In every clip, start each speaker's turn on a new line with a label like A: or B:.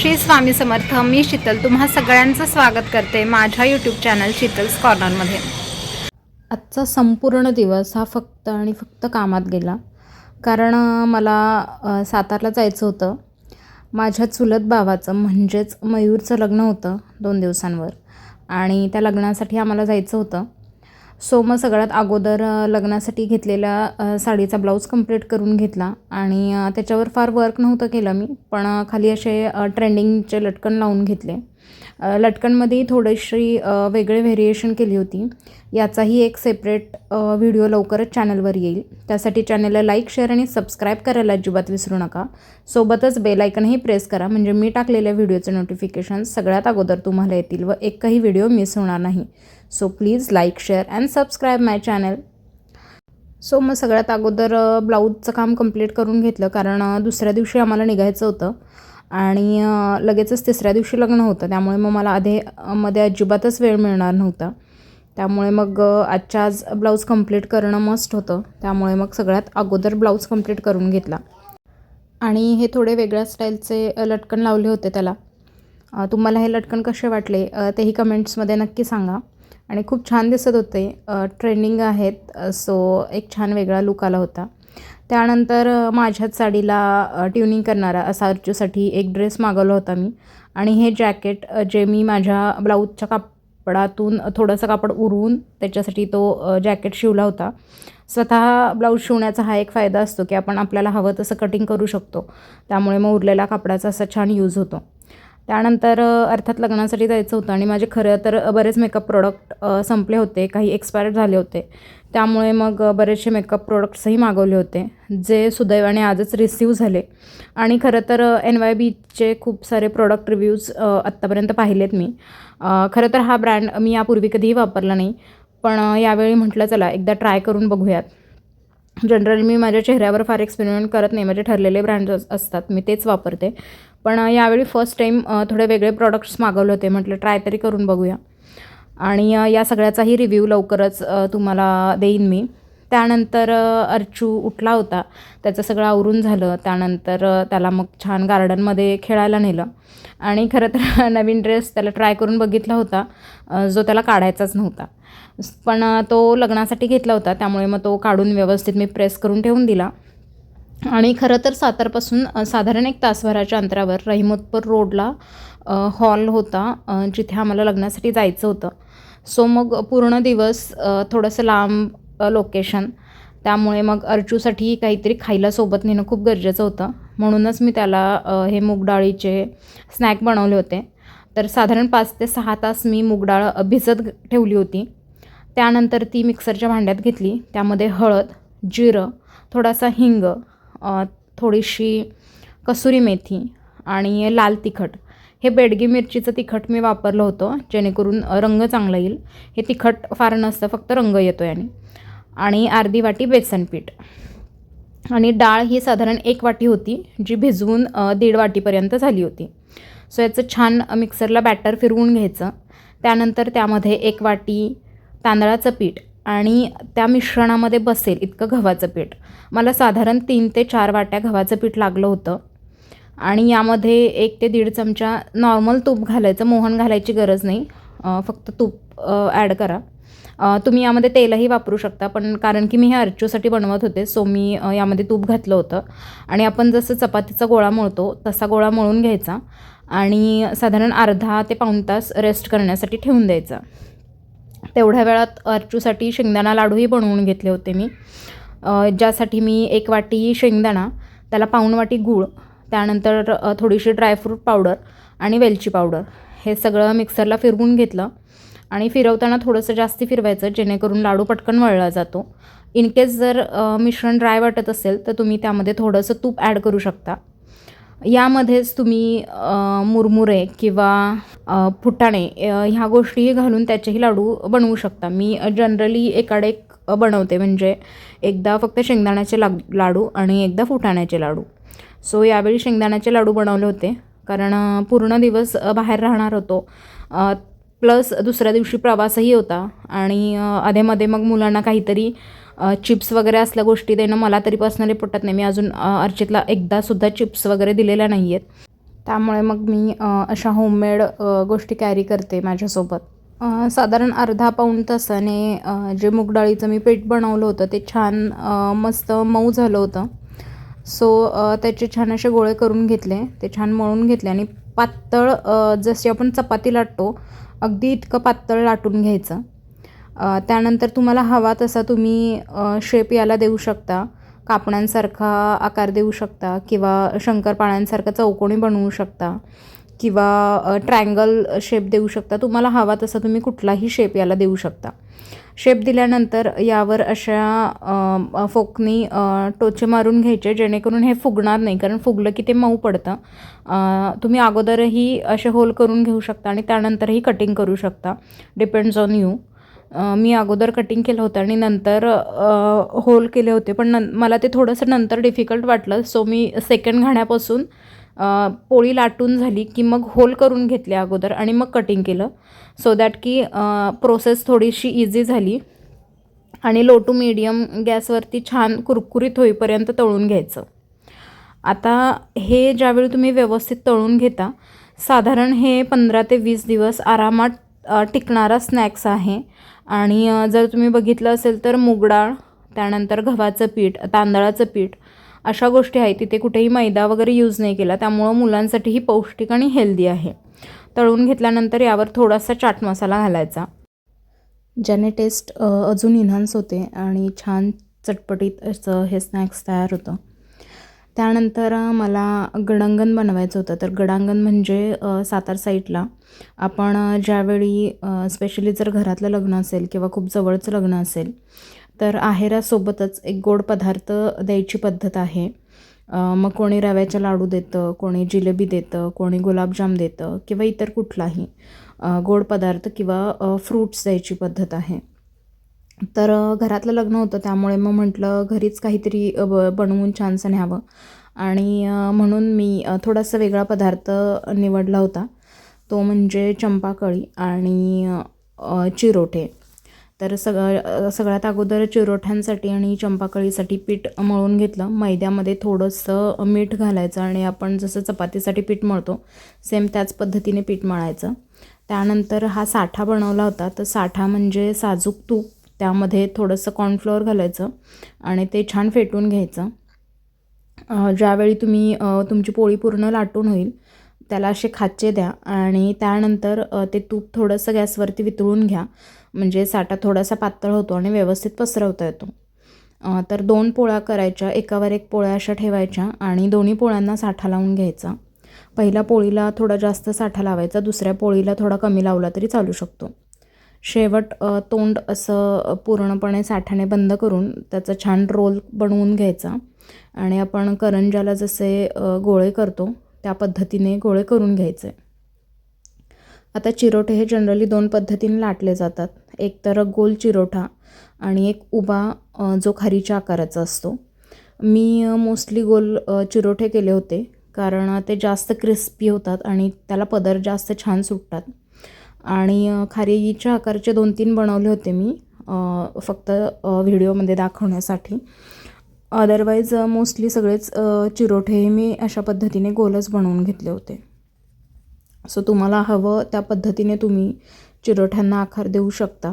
A: श्री स्वामी समर्थ मी शीतल. तुम्हा सगळ्यांचं स्वागत करते माझ्या यूट्यूब चॅनल शीतल्स कॉर्नरमध्ये आजचा संपूर्ण दिवस हा फक्त आणि फक्त कामात गेला. कारण मला सातारला जायचं होतं. माझ्या चुलत भावाचं म्हणजेच मयूरचं लग्न होतं दोन दिवसांवर. आणि त्या लग्नासाठी आम्हाला जायचं होतं. सो मग सगळ्यात अगोदर लग्नासाठी घेतलेल्या साडीचा ब्लाऊज कंप्लीट करून घेतला आणि त्याच्यावर फार वर्क नव्हतं केलं मी पण खाली असे ट्रेंडिंगचे लटकन लावून घेतले. लटकणमध्येही लटकनमध्ये थोडीशी वेगळे व्हेरिएशन केली होती. याचाही एक सेपरेट व्हिडिओ लवकरच चॅनलवर येईल. त्यासाठी चॅनलला लाईक शेअर आणि सबस्क्राईब करायला अजिबात विसरू नका. सोबतच बेलायकनही प्रेस करा. म्हणजे मी टाकलेल्या व्हिडिओचे नोटिफिकेशन सगळ्यात अगोदर तुम्हाला येतील व एकही व्हिडिओ मिस होणार नाही. So please like share and subscribe my channel so मग सगळ्यात अगोदर ब्लाऊजचं काम कंप्लीट करून घेतलं. कारण दुसऱ्या दिवशी आम्हाला निघायचं होतं. आणि लगेचच तिसऱ्या दिवशी लग्न होतं. त्यामुळे मग मला आधे मध्ये अजिबातच वेळ मिळणार नव्हता. त्यामुळे मग आजच्या आज ब्लाऊज कंप्लीट करणं मस्ट होतं. त्यामुळे मग सगळ्यात अगोदर ब्लाऊज कंप्लीट करून घेतला. आणि हे थोडे वेगळ्या स्टाईलचे लटकन लावले होते त्याला. तुम्हाला हे लटकन कसे वाटले तेही कमेंट्समध्ये नक्की सांगा. आणि खूप छान दिसत होते ट्रेंडिंग आहेत. सो एक छान वेगळा लुक आला होता. त्यानंतर माझ्याच साडीला ट्युनिंग करणारा असा अर्जूसाठी एक ड्रेस मागवला होता मी. आणि हे जॅकेट जे मी माझ्या ब्लाऊजच्या कापडातून थोडंसं कापड उरवून त्याच्यासाठी तो जॅकेट शिवला होता. स्वतः ब्लाऊज शिवण्याचा हा एक फायदा असतो की आपण आपल्याला हवं तसं कटिंग करू शकतो. त्यामुळे मग उरलेला कापडाचा असा छान यूज होतो. त्यानंतर अर्थात लग्नासाठी जायचं होतं आणि माझे खरं तर बरेच मेकअप प्रोडक्ट संपले होते. काही एक्सपायर झाले होते. त्यामुळे मग बरेचसे मेकअप प्रोडक्ट्सही मागवले होते जे सुदैवाने आजच रिसीव झाले. आणि खरं तर एन वाय बीचे खूप सारे प्रोडक्ट रिव्ह्यूज आत्तापर्यंत पाहिलेत मी. खरं तर हा ब्रँड मी यापूर्वी कधीही वापरला नाही पण यावेळी म्हटलं चला एकदा ट्राय करून बघूयात. जनरली मी माझ्या चेहऱ्यावर फार एक्सपेरिमेंट करत नाही माझे ठरलेले ब्रँड असतात मी तेच वापरते. पण यावेळी फर्स्ट टाईम थोडे वेगळे प्रॉडक्ट्स मागवले होते म्हटलं ट्राय तरी करून बघूया. आणि या सगळ्याचाही रिव्ह्यू लवकरच तुम्हाला देईन मी. त्यानंतर अर्चू उठला होता. त्याचं सगळं आवरून झालं. त्यानंतर त्याला मग छान गार्डनमध्ये खेळायला नेलं. आणि खरं तर नवीन ड्रेस त्याला ट्राय करून बघितला होता. जो त्याला काढायचाच नव्हता. पण तो लग्नासाठी घेतला होता. त्यामुळे मग तो काढून व्यवस्थित मी प्रेस करून ठेवून दिला. आणि खरं तर सातारपासून साधारण एक तासभराच्या अंतरावर रहिमतपूर रोडला हॉल होता जिथे आम्हाला लग्नासाठी जायचं होतं. सो मग पूर्ण दिवस थोडंसं लांब लोकेशन त्यामुळे मग अर्जूसाठी काहीतरी खायला सोबत नेणं खूप गरजेचं होतं. म्हणूनच मी त्याला हे मूगडाळीचे स्नॅक बनवले होते. तर साधारण पाच ते सहा तास मी मूगडाळ भिजत ठेवली होती. त्यानंतर ती मिक्सरच्या भांड्यात घेतली. त्यामध्ये हळद जिरं थोडासा हिंग थोडीशी कसुरी मेथी आणि लाल तिखट. हे बेडगी मिरचीचं तिखट मी वापरलं होतं जेणेकरून रंग चांगला येईल. हे तिखट फार नसतं फक्त रंग येतो याने आणि अर्धी वाटी बेसन पीठ. आणि डाळ ही साधारण एक वाटी होती जी भिजवून दीड वाटीपर्यंत झाली होती. सो याचं छान मिक्सरला बॅटर फिरवून घ्यायचं. त्यानंतर त्यामध्ये एक वाटी तांदळाचं पीठ आणि त्या मिश्रणामध्ये बसेल इतकं गव्हाचं पीठ. मला साधारण तीन ते चार वाट्या गव्हाचं पीठ लागलं होतं. आणि यामध्ये एक ते दीड चमचा नॉर्मल तूप घालायचं मोहन घालायची गरज नाही. फक्त तूप ॲड करा. तुम्ही यामध्ये तेलही वापरू शकता पण कारण की मी हे अर्चूसाठी बनवत होते सो मी यामध्ये तूप घातलं होतं. आणि आपण जसं चपातीचा गोळा मळतो तसा गोळा मळून घ्यायचा. आणि साधारण अर्धा ते पाऊण तास रेस्ट करण्यासाठी ठेवून द्यायचा. तेवढ्या वेळात अर्चूसाठी शेंगदाणा लाडूही बनवून घेतले होते मी. ज्यासाठी मी एक वाटी शेंगदाणा त्याला पाऊण वाटी गूळ त्यानंतर थोडीशी ड्रायफ्रूट पावडर आणि वेलची पावडर हे सगळं मिक्सरला फिरवून घेतलं आणि फिरवताना थोडंसं जास्ती फिरवायचं जेणेकरून लाडू पटकन वळला जातो. इन केस जर मिश्रण ड्राय वाटत असेल तर तुम्ही त्यामध्ये थोडंसं तूप ॲड करू शकता. यामध्येच तुम्ही मुरमुरे किंवा फुटाणे ह्या गोष्टीही घालून त्याचेही लाडू बनवू शकता. मी जनरली एकाडेक एक बनवते म्हणजे एकदा फक्त शेंगदाण्याचे लाग लाडू आणि एकदा फुटाण्याचे लाडू. सो यावेळी शेंगदाण्याचे लाडू बनवले होते. कारण पूर्ण दिवस बाहेर राहणार होतो. प्लस दुसऱ्या दिवशी प्रवासही होता. आणि अधेमध्ये मग मुलांना काहीतरी चिप्स वगैरे असल्या गोष्टी देणं मला तरी पर्सनली पटत नाही. मी अजून अर्चितला एकदासुद्धा चिप्स वगैरे दिलेल्या नाही आहेत त्यामुळे मग मी अशा होममेड गोष्टी कॅरी करते माझ्यासोबत. साधारण अर्धा पाऊण तासाने जे मूगडाळीचं मी पीठ बनवलं होतं ते छान मस्त मऊ झालं होतं. सो त्याचे छान असे गोळे करून घेतले. ते छान मळून घेतले आणि पातळ जसे जशी आपण चपाती लाटतो अगदी इतकं पातळ लाटून घ्यायचं. त्यानंतर तुम्हाला हवा तसा तुम्ही शेप याला देऊ शकता. कापणांसारखा आकार देऊ शकता किंवा शंकरपाळ्यांसारखा चौकोनी बनवू शकता. किंवा ट्रँगल शेप देऊ शकता. तुम्हाला हवा तसा तुम्ही कुठलाही शेप याला देऊ शकता. शेप दिल्यानंतर यावर अशा फोकनी टोचे मारून घ्यायचे जेणेकरून हे फुगणार नाही. कारण फुगलं की ते मऊ पडतं. तुम्ही अगोदरही असे होल करून घेऊ शकता आणि त्यानंतरही कटिंग करू शकता. डिपेंड्स ऑन यू मी अगोदर कटिंग केलं होतं आणि नंतर होल केले होते. पण न मला ते थोडंसं नंतर डिफिकल्ट वाटलं. सो मी सेकंड घाण्यापासून पोळी लाटून झाली की मग होल करून घेतले अगोदर आणि मग कटिंग केलं. सो दॅट की प्रोसेस थोडीशी इझी झाली आणि लो टू मीडियम गॅसवरती छान कुरकुरीत होईपर्यंत तळून घ्यायचं. आता हे ज्यावेळी तुम्ही व्यवस्थित तळून घेता साधारण हे पंधरा ते वीस दिवस आरामात टिकणारा स्नॅक्स आहे. आणि जर तुम्ही बघितलं असेल तर मुगडाळ त्यानंतर गव्हाचं पीठ तांदळाचं पीठ अशा गोष्टी आहेत तिथे कुठेही मैदा वगैरे यूज नाही केला. त्यामुळं मुलांसाठीही पौष्टिक आणि हेल्दी आहे. तळून घेतल्यानंतर यावर थोडासा चाट मसाला घालायचा. ज्याने टेस्ट अजून इन्हान्स होते आणि छान चटपटीत असं हे स्नॅक्स तयार होतं. त्यानंतर मला गडांगण बनवायचं होतं. तर गडांगण म्हणजे सातार साईडला आपण ज्यावेळी स्पेशली जर घरातलं लग्न असेल किंवा खूप जवळचं लग्न असेल तर आहेरासोबतच एक गोड पदार्थ द्यायची पद्धत आहे. मग कोणी रव्याच्या लाडू देतं कोणी जिलेबी देतं कोणी गुलाबजाम देतं किंवा इतर कुठलाही गोड पदार्थ किंवा फ्रूट्स द्यायची पद्धत आहे. तर घरातलं लग्न होतं त्यामुळे मग म्हटलं घरीच काहीतरी ब बनवून छानसं न्यावं. आणि म्हणून मी थोडासा वेगळा पदार्थ निवडला होता. तो म्हणजे चंपाकळी आणि चिरोटे तर सगळं सगळ्यात अगोदर चिरोठ्यांसाठी आणि चंपाकळीसाठी पीठ मळून घेतलं. मैद्यामध्ये थोडंसं मीठ घालायचं आणि आपण जसं चपातीसाठी पीठ मळतो सेम त्याच पद्धतीने पीठ मळायचं. त्यानंतर हा साठा बनवला होता. तर साठा म्हणजे साजूक तूप. त्यामध्ये थोडंसं कॉर्नफ्लोअर घालायचं आणि ते छान फेटून घ्यायचं. ज्यावेळी तुम्ही तुमची पोळी पूर्ण लाटून होईल त्याला असे खाचे द्या आणि त्यानंतर ते तूप थोडंसं गॅसवरती वितळून घ्या. म्हणजे साठा थोडासा पातळ होतो आणि व्यवस्थित पसरवता येतो. तर दोन पोळ्या करायच्या एकावर एक पोळ्या अशा ठेवायच्या आणि दोन्ही पोळ्यांना साठा लावून घ्यायचा. पहिल्या पोळीला थोडा जास्त साठा लावायचा दुसऱ्या पोळीला थोडा कमी लावला तरी चालू शकतो. शेवट तोंड असं पूर्णपणे साठ्याने बंद करून त्याचा छान रोल बनवून घ्यायचा आणि आपण करंजाला जसे गोळे करतो त्या पद्धतीने गोळे करून घ्यायचे. आता चिरोटे हे जनरली दोन पद्धतीने लाटले जातात. एक तर गोल चिरोठा आणि एक उभा जो खारीच्या आकाराचा असतो. मी मोस्टली गोल चिरोठे केले होते कारण ते जास्त क्रिस्पी होतात आणि त्याला पदर जास्त छान सुटतात. आणि खारीच्या आकारचे दोन तीन बनवले होते मी फक्त व्हिडिओमध्ये दाखवण्यासाठी. अदरवाईज मोस्टली सगळेच चिरोठे मी अशा पद्धतीने गोलच बनवून घेतले होते. सो तुम्हाला हवं त्या पद्धतीने तुम्ही चिरोठ्यांना आकार देऊ शकता.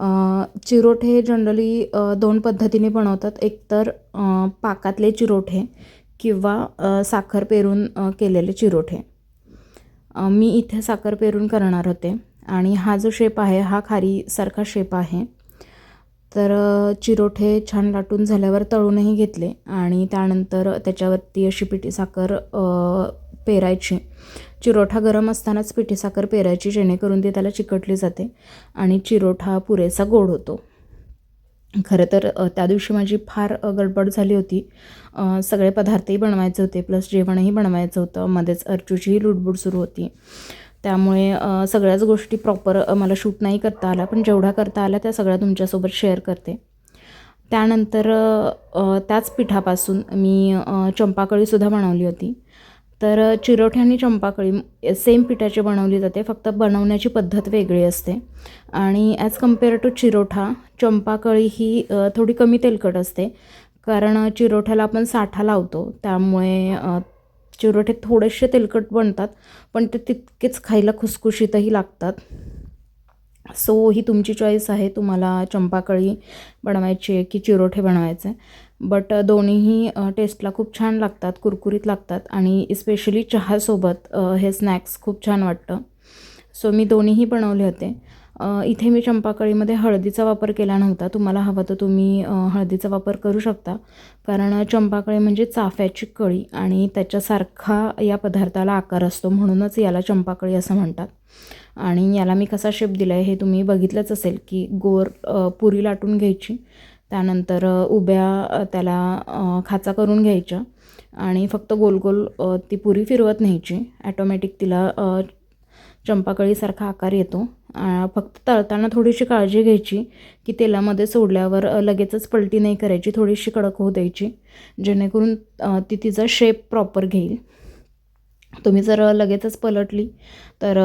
A: चिरोठे चिरोटे हे जनरली दोन पद्धतीने बनवतात. एकतर पाकातले चिरोठे किंवा साखर पेरून केलेले चिरोठे. मी इथे साखर पेरून करणार होते आणि हा जो शेप आहे हा खारीसारखा शेप आहे. तर चिरोठे छान लाटून झाल्यावर तळूनही घेतले आणि त्यानंतर त्याच्यावरती अशी पिठी साखर पेरायची. चिरोठा गरम असतानाच पिठी साखर पेरायची जेणेकरून ती त्याला चिकटली जाते आणि चिरोठा पुरेसा गोड होतो. खरं तर त्या दिवशी माझी फार गडबड झाली होती. सगळे पदार्थही बनवायचे होते प्लस जेवणही बनवायचं होतं. मध्येच अर्चूचीही लुटबुट सुरू होती. त्यामुळे सगळ्याच गोष्टी प्रॉपर मला शूट नाही करता आल्या पण जेवढ्या करता आल्या त्या सगळ्या तुमच्यासोबत शेअर करते. त्यानंतर त्याच पिठापासून मी चंपाकळीसुद्धा बनवली होती. तर चिरोठे आणि चंपाकळी सेम पिठाची बनवली जाते फक्त बनवण्याची पद्धत वेगळी असते. आणि as compare to chirota champakali ही थोडी कमी तेलकट असते. कारण चिरोठ्याला आपण साठा लावतो त्यामुळे चिरोठे थोडेसे तेलकट बनतात पण ते तितकेच खायला खुसखुशीतही लागतात. सो ही तुमची चॉईस आहे तुम्हाला चंपाकळी बनवायची आहे की चिरोठे बनवायचे आहे. बट दोन्हीही टेस्टला खूप छान लागतात कुरकुरीत लागतात आणि स्पेशली चहासोबत हे स्नॅक्स खूप छान वाटतं. सो मी दोन्हीही बनवले होते. इथे मी चंपाकळीमध्ये हळदीचा वापर केला नव्हता. तुम्हाला हवं तर तुम्ही हळदीचा वापर करू शकता. कारण चंपाकळी म्हणजे चाफ्याची कळी आणि त्याच्यासारखा या पदार्थाला आकार असतो. म्हणूनच याला चंपाकळी असं म्हणतात. आणि याला मी कसा शेप दिला आहे हे तुम्ही बघितलंच असेल की गोर पुरी लाटून घ्यायची. त्यानंतर उभ्या त्याला खाचा करून घ्यायच्या आणि फक्त गोल गोल ती पुरी फिरवत न्यायची. ॲटोमॅटिक तिला चंपाकळीसारखा आकार येतो. फक्त तळताना थोडीशी काळजी घ्यायची की तेलामध्ये सोडल्यावर लगेचच पलटी नाही करायची. थोडीशी कडक होऊ द्यायची. जेणेकरून ती तिचा शेप प्रॉपर घेईल. तुम्ही जर लगेचच पलटली तर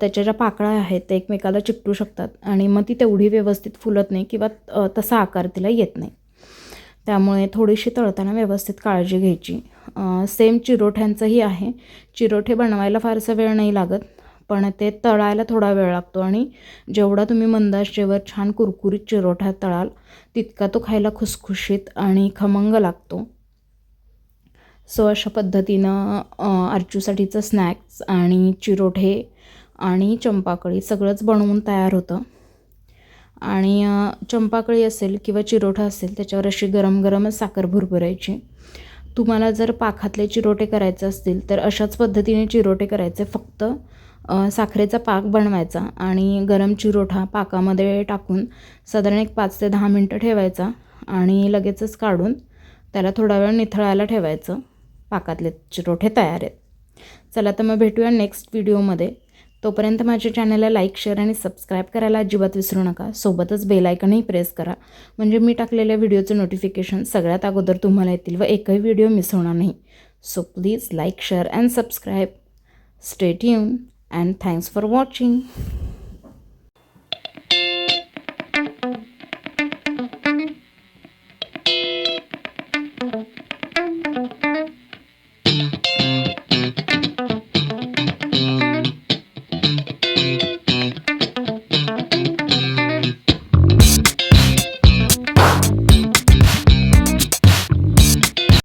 A: त्याच्या ज्या पाकळ्या आहेत त्या एकमेकाला चिकटू शकतात आणि मग ती तेवढी व्यवस्थित फुलत नाही किंवा तसा आकार तिला येत नाही. त्यामुळे थोडीशी तळताना व्यवस्थित काळजी घ्यायची. सेम चिरोठ्यांचंही आहे. चिरोठे बनवायला फारसा वेळ नाही लागत पण ते तळायला थोडा वेळ लागतो आणि जेवढा तुम्ही मंद आचेवर छान कुरकुरीत चिरोठा तळाल तितका तो खायला खुसखुशीत आणि खमंग लागतो. सो अशा पद्धतीनं आरचूसाठीचं स्नॅक्स आणि चिरोठे आणि चंपाकळी सगळंच बनवून तयार होतं. आणि चंपाकळी असेल किंवा चिरोठा असेल त्याच्यावर अशी गरम गरमच साखर भुरभुरायची. तुम्हाला जर पाखातले चिरोटे करायचे असतील तर अशाच पद्धतीने चिरोटे करायचे. फक्त साखरेचा पाक बनवायचा आणि गरम चिरोठा पाकामध्ये टाकून साधारण एक पाच ते दहा मिनटं ठेवायचा आणि लगेचच काढून त्याला थोडा वेळ निथळायला ठेवायचं. पाकातले चिरोठे तयार आहेत. चला तर मग भेटूया नेक्स्ट व्हिडिओमध्ये तोपर्यंत माझ्या चॅनलला लाईक शेअर आणि सबस्क्राईब करायला अजिबात विसरू नका. सोबतच बेलायकनही प्रेस करा. म्हणजे मी टाकलेल्या व्हिडिओचं नोटिफिकेशन सगळ्यात अगोदर तुम्हाला येतील व एकही व्हिडिओ मिस होणार नाही. So please like share and subscribe stay tuned and thanks for watching